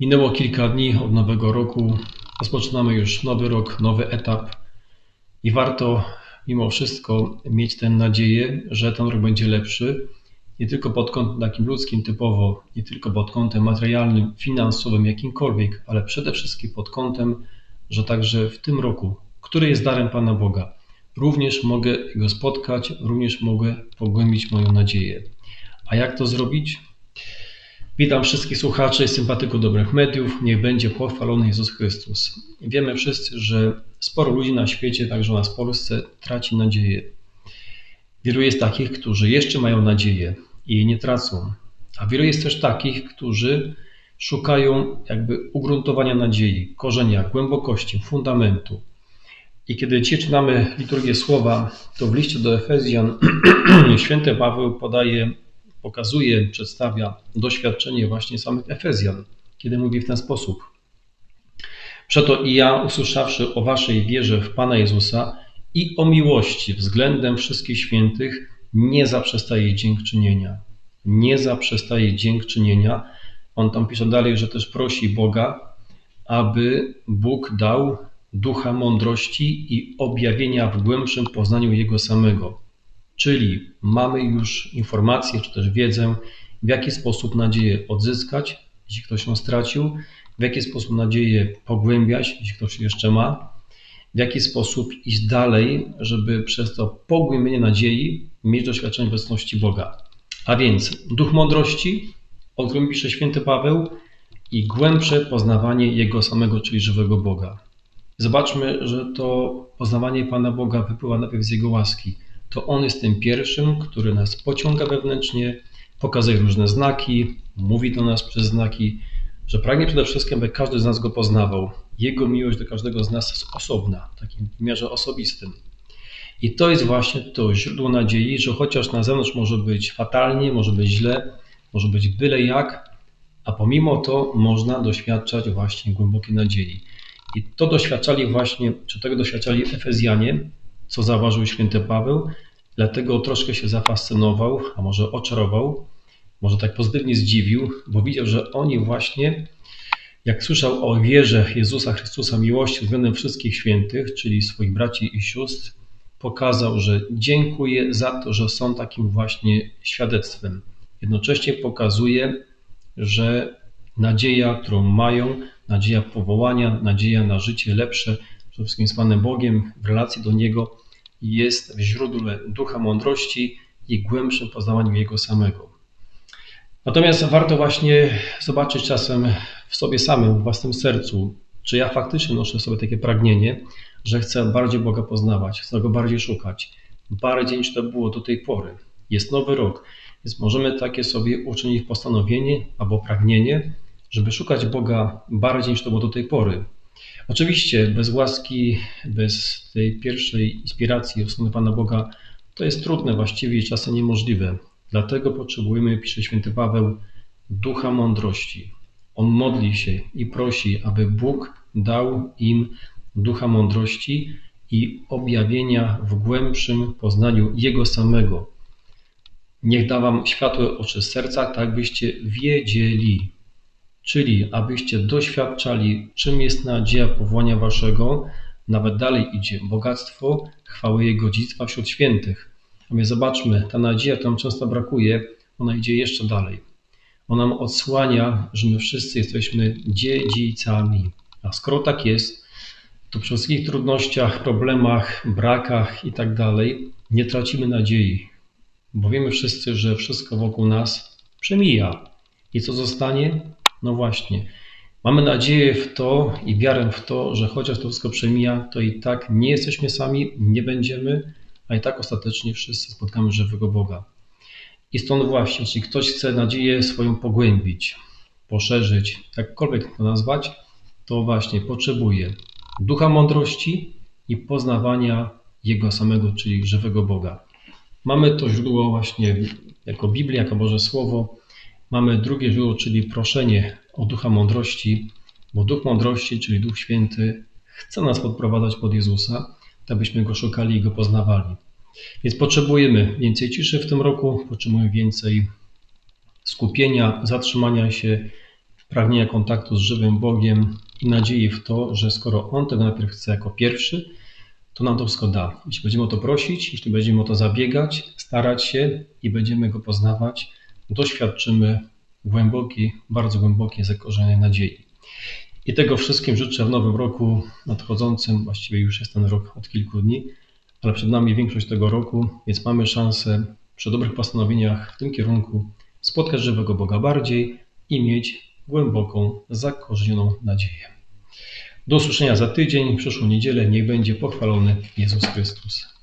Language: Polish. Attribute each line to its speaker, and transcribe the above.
Speaker 1: Minęło kilka dni od nowego roku. Rozpoczynamy już nowy rok, nowy etap i warto mimo wszystko mieć tę nadzieję, że ten rok będzie lepszy. Nie tylko pod kątem takim ludzkim typowo, nie tylko pod kątem materialnym, finansowym, jakimkolwiek, ale przede wszystkim pod kątem, że także w tym roku, który jest darem Pana Boga, również mogę go spotkać, również mogę pogłębić moją nadzieję. A jak to zrobić? Witam wszystkich słuchaczy i sympatyków dobrych mediów. Niech będzie pochwalony Jezus Chrystus. Wiemy wszyscy, że sporo ludzi na świecie, także nas w Polsce, traci nadzieję. Wielu jest takich, którzy jeszcze mają nadzieję i jej nie tracą. A wielu jest też takich, którzy szukają jakby ugruntowania nadziei, korzenia, głębokości, fundamentu. I kiedy dzisiaj czytamy liturgię słowa, to w liście do Efezjan święty Paweł podaje pokazuje, przedstawia doświadczenie właśnie samych Efezjan, kiedy mówi w ten sposób. Przeto i ja, usłyszawszy o waszej wierze w Pana Jezusa i o miłości względem wszystkich świętych, nie zaprzestaje dziękczynienia. Nie zaprzestaje dziękczynienia. On tam pisze dalej, że też prosi Boga, aby Bóg dał ducha mądrości i objawienia w głębszym poznaniu Jego samego Czyli mamy już informację, czy też wiedzę, w jaki sposób nadzieję odzyskać, jeśli ktoś ją stracił, w jaki sposób nadzieję pogłębiać, jeśli ktoś jeszcze ma, w jaki sposób iść dalej, żeby przez to pogłębienie nadziei mieć doświadczenie obecności Boga. A więc duch mądrości, o którym pisze święty Paweł, i głębsze poznawanie Jego samego, czyli żywego Boga. Zobaczmy, że to poznawanie Pana Boga wypływa najpierw z Jego łaski to On jest tym pierwszym, który nas pociąga wewnętrznie, pokazuje różne znaki, mówi do nas przez znaki, że pragnie przede wszystkim, by każdy z nas Go poznawał. Jego miłość do każdego z nas jest osobna, w takim wymiarze osobistym. I to jest właśnie to źródło nadziei, że chociaż na zewnątrz może być fatalnie, może być źle, może być byle jak, a pomimo to można doświadczać właśnie głębokiej nadziei. I to doświadczali właśnie, czy tego doświadczali Efezjanie, co zauważył święty Paweł, dlatego troszkę się zafascynował, a może oczarował, może tak pozytywnie zdziwił, bo widział, że oni właśnie, jak słyszał o wierze Jezusa Chrystusa miłości względem wszystkich świętych, czyli swoich braci i sióstr, pokazał, że dziękuję za to, że są takim właśnie świadectwem. Jednocześnie pokazuje, że nadzieja, którą mają, nadzieja powołania, nadzieja na życie lepsze, przede wszystkim z Panem Bogiem, w relacji do Niego, jest w źródle ducha mądrości i głębszym poznawaniu Jego samego. Natomiast warto właśnie zobaczyć czasem w sobie samym, w własnym sercu, czy ja faktycznie noszę sobie takie pragnienie, że chcę bardziej Boga poznawać, chcę Go bardziej szukać, bardziej niż to było do tej pory. Jest nowy rok, więc możemy takie sobie uczynić postanowienie albo pragnienie, żeby szukać Boga bardziej niż to było do tej pory. Oczywiście bez łaski, bez tej pierwszej inspiracji od strony Pana Boga to jest trudne, właściwie i czasem niemożliwe. Dlatego potrzebujemy, pisze święty Paweł, ducha mądrości. On modli się i prosi, aby Bóg dał im ducha mądrości i objawienia w głębszym poznaniu Jego samego. Niech da wam światłe oczy serca, tak byście wiedzieli, czyli abyście doświadczali, czym jest nadzieja powołania waszego, nawet dalej idzie bogactwo chwały Jego dziedzictwa wśród świętych. A więc zobaczmy, ta nadzieja, którą często brakuje, ona idzie jeszcze dalej. Ona nam odsłania, że my wszyscy jesteśmy dziedzicami. A skoro tak jest, to przy wszystkich trudnościach, problemach, brakach i tak dalej nie tracimy nadziei, bo wiemy wszyscy, że wszystko wokół nas przemija. I co zostanie? No właśnie, mamy nadzieję w to i wiarę w to, że chociaż to wszystko przemija, to i tak nie jesteśmy sami, nie będziemy, a i tak ostatecznie wszyscy spotkamy żywego Boga. I stąd właśnie, jeśli ktoś chce nadzieję swoją pogłębić, poszerzyć, jakkolwiek to nazwać, to właśnie potrzebuje ducha mądrości i poznawania Jego samego, czyli żywego Boga. Mamy to źródło właśnie jako Biblia, jako Boże Słowo, Mamy drugie źródło, czyli proszenie o ducha mądrości, bo duch mądrości, czyli Duch Święty, chce nas podprowadzać pod Jezusa, abyśmy go szukali i go poznawali. Więc potrzebujemy więcej ciszy w tym roku, potrzebujemy więcej skupienia, zatrzymania się pragnienia kontaktu z żywym Bogiem i nadziei w to, że skoro On tego najpierw chce jako pierwszy, to nam to wszystko da. Jeśli będziemy o to prosić, jeśli będziemy o to zabiegać, starać się i będziemy Go poznawać, doświadczymy głębokiej, bardzo głębokiej, zakorzenionej nadziei. I tego wszystkim życzę w nowym roku nadchodzącym. Właściwie już jest ten rok od kilku dni, ale przed nami większość tego roku, więc mamy szansę przy dobrych postanowieniach w tym kierunku spotkać żywego Boga bardziej i mieć głęboką, zakorzenioną nadzieję. Do usłyszenia za tydzień, w przyszłą niedzielę. Niech będzie pochwalony Jezus Chrystus.